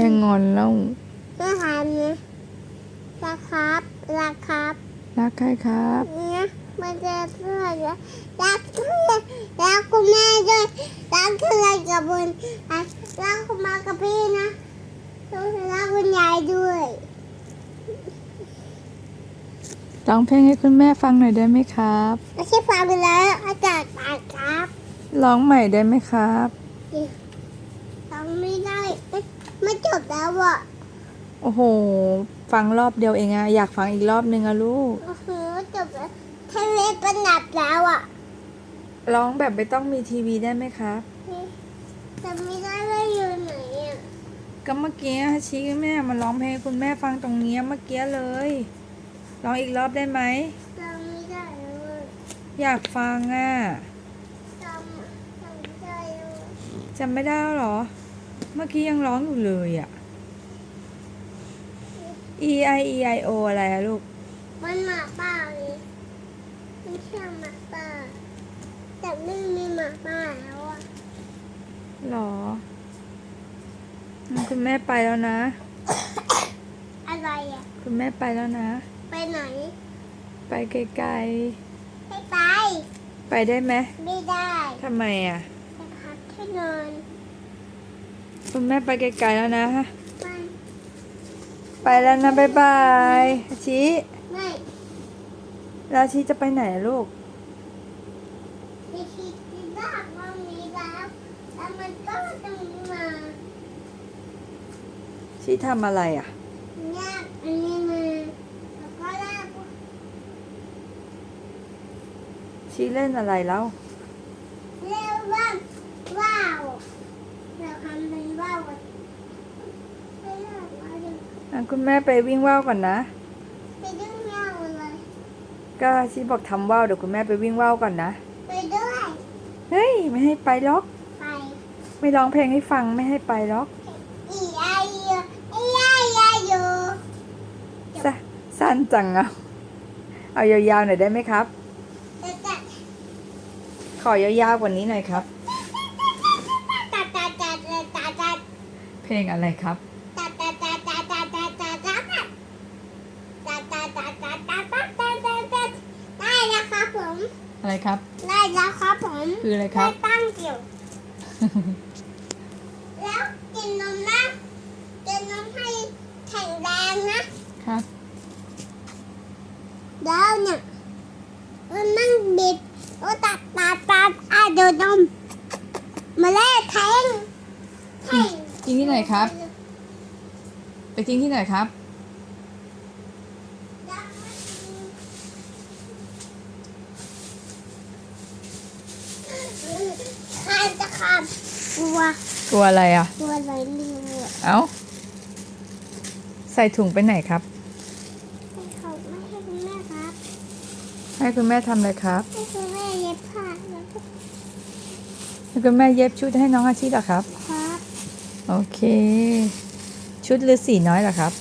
ม่งอนแล้วแม่ถามนะรักครับรักครับรักใครครับเนี่ยมันจะเพื่อนรักรักเพื่อนรักคุณแม่ด้วยรักเพื่อนกับบุญรักรักคุณมากับพี่นะรักคุณยายด้วยร้องเพลงให้คุณแม่ฟังหน่อยได้ไหมครับไม่ใช่ฟังไปแล้วอาจารย์ปากครับร้องใหม่ได้ไหมครับฟังไม่ได้เอ๊ะ ไม่จบแล้วอะโอ้โห ฟังรอบเดียวเองอะอยากฟังอีกรอบนึงอะลูก โอ้โหจบแล้วทะเลเป็นหนับแล้วอะร้องแบบไม่ต้องมีทีวีได้ไหมครับ นี่แต่ไม่ได้ว่าอยู่ไหนอะก็เมื่อกี้ชี้แม่มาร้องเพลงให้คุณแม่ฟังตรงเนี้ยเมื่อกี้เลยร้องอีกรอบได้ไหม จำไม่ได้เลยอยากฟังอะจำจำไม่ได้เลยจำไม่ได้แล้วเหรอ เมื่อกี้ยังร้องอยู่เลยอะ E I E I O อะไรอะลูก มันหมาป่าเลยไม่ใช่หมาป่า แต่ไม่มีหมาป่าแล้วอะหรองั้นคุณแม่ไปแล้วนะ อะไรอะ คุณแม่ไปแล้วนะ ไปไหน ไปไกลไม่ไปๆไปได้ไหมไม่ได้ ทำไมอะไปพักที่นอน คุณแม่ไปไกลๆแล้วนะไม่ไปแล้วนะบ๊ายบายชีไม่แล้วชีจะไปไหนอะลูกไม่คิดที่บ้านว่ามีแล้วแล้วมันก็ต้องมาชีทำอะไรอะแยกอันนี้มาแล้วก็ลากชีเล่นอะไรแล้วเรียกว่าว้าวเราทำเป็นว้ คุณแม่ไปวิ่งว่าวก่อนนะ ไปดึงว้าวเลยก็ชีบอกทำว่าวเดี๋ยวคุณแม่ไปวิ่งว่าวก่อนนะ ไปด้วย เฮ้ย ไม่ให้ไปหรอก ไป ไม่ร้องเพลงให้ฟังไม่ให้ไปหรอกอีไอเยอีไอไอโยซะสั้นจังอะเอายาวๆหน่อยได้ไหมครับแต่แต่ขอยาวๆกว่านี้หน่อยครับ เพลงอะไรครับ ได้แล้วครับผม อะไรครับ ได้แล้วครับผมคืออะไรครับ ได้ตั้งเกี่ยวแล้วกินนมนะกินนมให้แข็งแรงนะครับแล้วเนี่ยมันนั่งบิดโอ้ตัดตาตาอ่ดี๋นมมาเล่แทงแข็ง จริงที่ไหนครับ ไปทิ้งที่ไหนครับข้าจะขับกลัวกลัวอะไรอะ กลัวอะไรไม่รู้อะเอ้า ใส่ถุงไปไหนครับ ให้เขาไม่ให้คุณแม่ครับให้คุณแม่ทำอะไรครับ ให้คุณแม่เย็บผ้าแล้วก็ให้คุณแม่เย็บชุดให้น้องอาชีเหรอครับครับ โอเค ชุดฤาษีน้อยเหรอครับ